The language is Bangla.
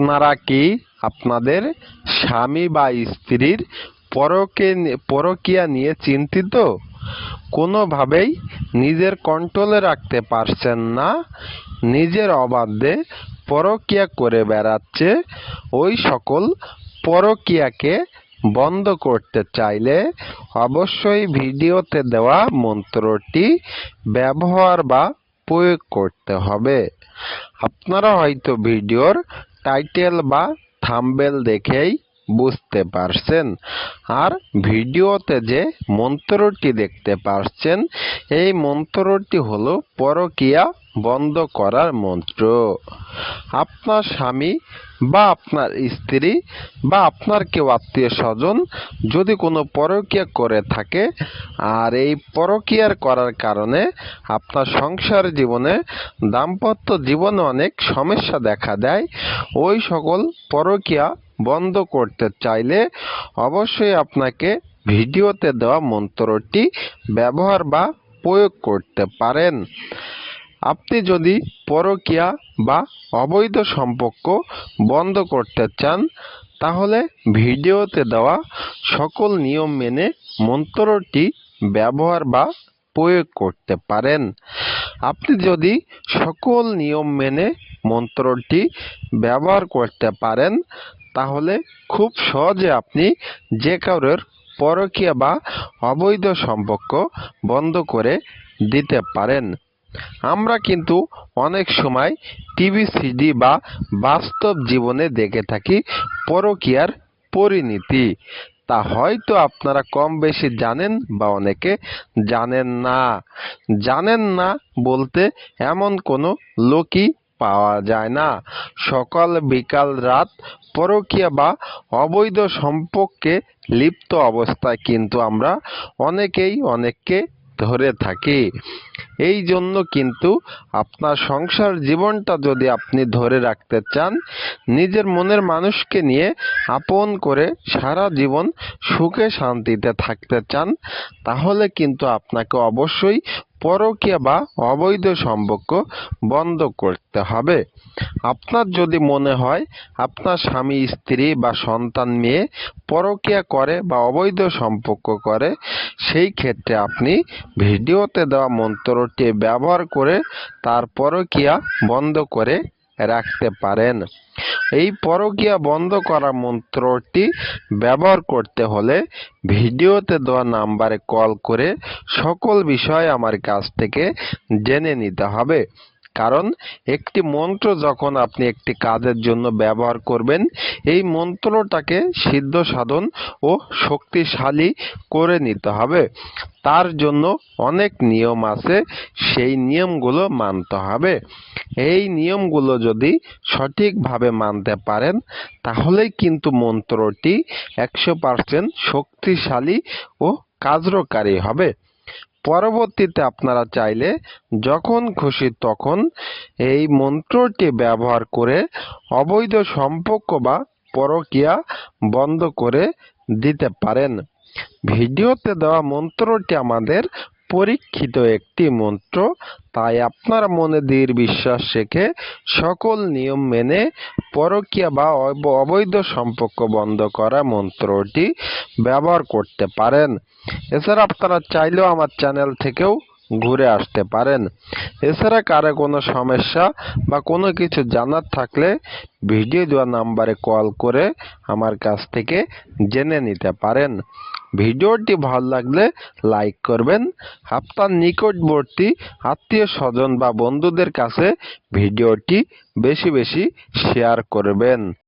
আপনারা কি আপনাদের স্বামী বা স্ত্রীর পরকে পরকীয়া নিয়ে চিন্তিত? কোনোভাবেই নিজের কন্ট্রোলে রাখতে পারছেন না। নিজের অবাধ্যে পরকীয়া করে বেড়াচ্ছে। ওই সকল পরকীয়াকে বন্ধ করতে চাইলে অবশ্যই ভিডিওতে দেওয়া মন্ত্রটি ব্যবহার বা প্রয়োগ করতে হবে। আপনারা হয়তো ভিডিওর টাইটেল বা থাম্বেল দেখেই বুঝতে পারছেন। আর ভিডিওতে যে মন্ত্রটি দেখতে পারছেন, এই মন্ত্রটি হলো পরকীয়া বন্ধ করার মন্ত্র। আপনার স্বামী বা আপনার স্ত্রী বা আপনার কেউ আত্মীয় স্বজন যদি কোনো পরকীয়া করে থাকে, আর এই পরকীয়ার করার কারণে আপনার সংসার জীবনে দাম্পত্য জীবনে অনেক সমস্যা দেখা দেয়। ওই সকল পরকীয়া বন্ধ করতে চাইলে অবশ্যই আপনাকে ভিডিওতে দেওয়া মন্ত্রটি ব্যবহার বা প্রয়োগ করতে পারেন। আপনি যদি পরকীয়া বা অবৈধ সম্পর্ক বন্ধ করতে চান, তাহলে ভিডিওতে দেওয়া সকল নিয়ম মেনে মন্ত্রটি ব্যবহার বা প্রয়োগ করতে পারেন। আপনি যদি সকল নিয়ম মেনে মন্ত্রটি ব্যবহার করতে পারেন, তাহলে খুব সহজে আপনি যে কারোর পরকীয়া বা অবৈধ সম্পর্ক বন্ধ করে দিতে পারেন। আমরা কিন্তু অনেক সময় টিভি, সিডি বা বাস্তব জীবনে দেখে থাকি পরকীয়ার পরিণতি। তা হয়তো আপনারা কম বেশি জানেন বা অনেকে জানেন না। জানেন না বলতে এমন কোনো লোকই পাওয়া যায় না। সকাল, বিকাল, রাত পরকীয়া বা অবৈধ সম্পর্কে লিপ্ত অবস্থায় কিন্তু আমরা অনেকেই অনেককে ধরে থাকি। এই জন্য কিন্তু আপনার সংসার জীবনটা যদি আপনি ধরে রাখতে চান, নিজের মনের মানুষকে নিয়ে আপন করে সারা জীবন সুখে শান্তিতে থাকতে চান, তাহলে কিন্তু আপনাকে অবশ্যই পরকীয়া বা অবৈধ সম্পর্ক বন্ধ করতে হবে। আপনার যদি মনে হয় আপনার স্বামী, স্ত্রী বা সন্তান মেয়ে পরকীয়া করে বা অবৈধ সম্পর্ক করে, সেই ক্ষেত্রে আপনি ভিডিওতে দেওয়া মন্ত্রটি ব্যবহার করে তার পরকীয়া বন্ধ করে রাখতে পারেন। এই পরকিয়া বন্ধ করা মন্ত্রটি ব্যবহার করতে হলে ভিডিওতে দেওয়া নাম্বারে কল করে সকল বিষয় আমার কাছ থেকে জেনে নিতে হবে। কারণ একটি মন্ত্র যখন আপনি একটি কাজের জন্য ব্যবহার করবেন, এই মন্ত্রটাকে সিদ্ধ সাধন ও শক্তিশালী করে নিতে হবে। তার জন্য অনেক নিয়ম আছে, সেই নিয়মগুলো মানতে হবে। এই নিয়মগুলো যদি সঠিকভাবে মানতে পারেন, তাহলেই কিন্তু মন্ত্রটি একশো পার্সেন্ট শক্তিশালী ও কার্যকারী হবে। পরবর্তীতে আপনারা চাইলে যখন খুশি তখন এই মন্ত্রটি ব্যবহার করে অবৈধ সম্পর্ক বা পরকিয়া বন্ধ করে দিতে পারেন। ভিডিওতে দেওয়া মন্ত্রটি আমাদের পরীক্ষিত একটি মন্ত্র, তাই আপনার মনে দৃঢ় বিশ্বাস রেখে সকল নিয়ম মেনে পরকীয়া বা অব- অবৈধ সম্পর্ক বন্ধ করা মন্ত্রটি ব্যবহার করতে পারেন। এছাড়া আপনারা চাইলেও আমার চ্যানেল থেকেও ঘুরে আসতে পারেন। এছাড়া কারও কোনো সমস্যা বা কোনো কিছু জানার থাকলে ভিডিও দেওয়া নাম্বারে কল করে আমার কাছ থেকে জেনে নিতে পারেন। ভিডিওটি ভালো লাগলে লাইক করবেন। আপনার নিকটবর্তী আত্মীয় স্বজন বা বন্ধুদের কাছে ভিডিওটি বেশি বেশি শেয়ার করবেন।